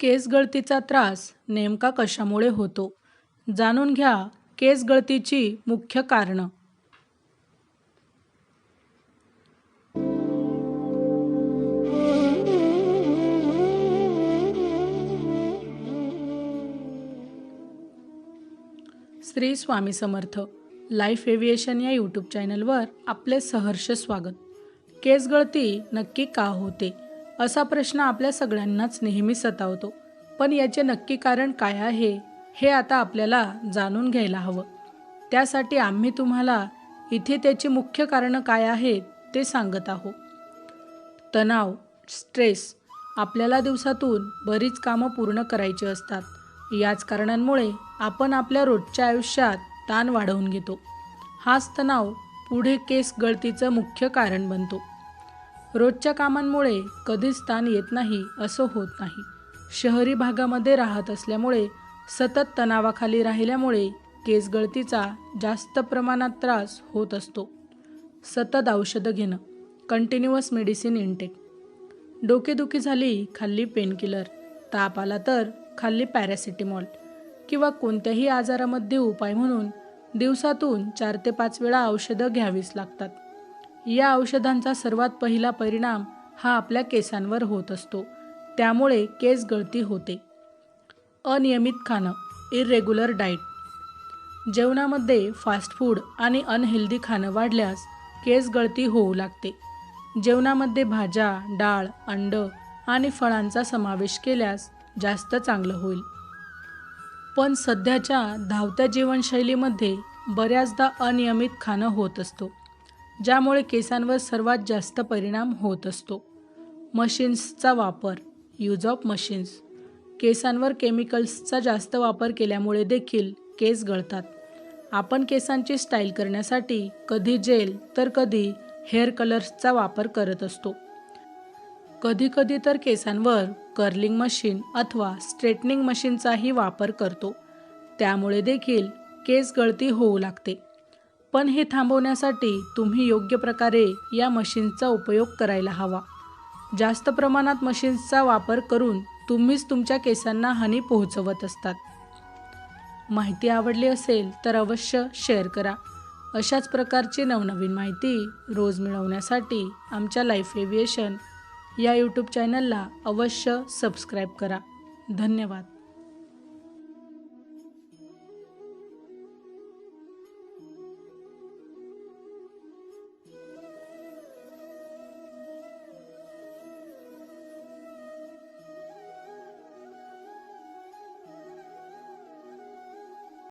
केस गळतीचा त्रास नेमका कशामुळे होतो? जाणून घ्या केस गळतीची मुख्य कारणं. श्री स्वामी समर्थ लाईफ एव्हिएशन या यूट्यूब चॅनलवर आपले सहर्ष स्वागत. केस गळती नक्की का होते? असा प्रश्न आपल्या सगळ्यांनाच नेहमी सतावतो. पण याचे नक्की कारण काय आहे हे आता आपल्याला जाणून घ्यायला हवं. त्यासाठी आम्ही तुम्हाला इथे त्याची मुख्य कारणं काय आहेत ते सांगत आहोत. तणाव स्ट्रेस आपल्याला दिवसातून बरीच कामं पूर्ण करायची असतात. याच कारणांमुळे आपण आपल्या रोजच्या आयुष्यात ताण वाढवून घेतो. हाच तणाव पुढे केस गळतीचं मुख्य कारण बनतो. रोजच्या कामांमुळे कधीच ताण येत नाही असं होत नाही. शहरी भागामध्ये राहत असल्यामुळे सतत तणावाखाली राहिल्यामुळे केस गळतीचा जास्त प्रमाणात त्रास होत असतो. सतत औषधं घेणं. कंटिन्युअस मेडिसिन इनटेक डोकेदुखी झाली खाल्ली पेनकिलर ताप आला तर खाल्ली पॅरासिटेमॉल किंवा कोणत्याही आजारामध्ये उपाय म्हणून दिवसातून चार ते पाच वेळा औषधं घ्यावीच लागतात. या औषधांचा सर्वात पहिला परिणाम हा आपल्या केसांवर होत असतो. त्यामुळे केस गळती होते. अनियमित खाणं इरेग्युलर डाईट जेवणामध्ये फास्ट फूड आणि अनहेल्दी खाणं वाढल्यास केस गळती होऊ लागते. जेवणामध्ये भाज्या डाळ अंड आणि फळांचा समावेश केल्यास जास्त चांगलं होईल. पण सध्याच्या धावत्या जीवनशैलीमध्ये बऱ्याचदा अनियमित खाणं होत असतो. ज्यामुळे केसांवर सर्वात जास्त परिणाम होत असतो. मशीन्सचा वापर यूज ऑफ मशीन्स केसांवर केमिकल्सचा जास्त वापर केल्यामुळे देखील केस गळतात. आपण केसांची स्टाईल करण्यासाठी कधी जेल तर कधी हेअर कलर्सचा वापर करत असतो. कधीकधी तर केसांवर कर्लिंग मशीन अथवा स्ट्रेटनिंग मशीनचाही वापर करतो. त्यामुळे देखील केस गळती होऊ लागते. पण हे थांबवण्यासाठी तुम्ही योग्य प्रकारे या मशीनचा उपयोग करायला हवा. जास्त प्रमाणात मशीन्सचा वापर करून तुम्हीच तुमच्या केसांना हानी पोहोचवत असतात. माहिती आवडली असेल तर अवश्य शेअर करा. अशाच प्रकारची नवनवीन माहिती रोज मिळवण्यासाठी आमच्या लाईफ एव्हिएशन या यूट्यूब चॅनलला अवश्य सबस्क्राईब करा. धन्यवाद.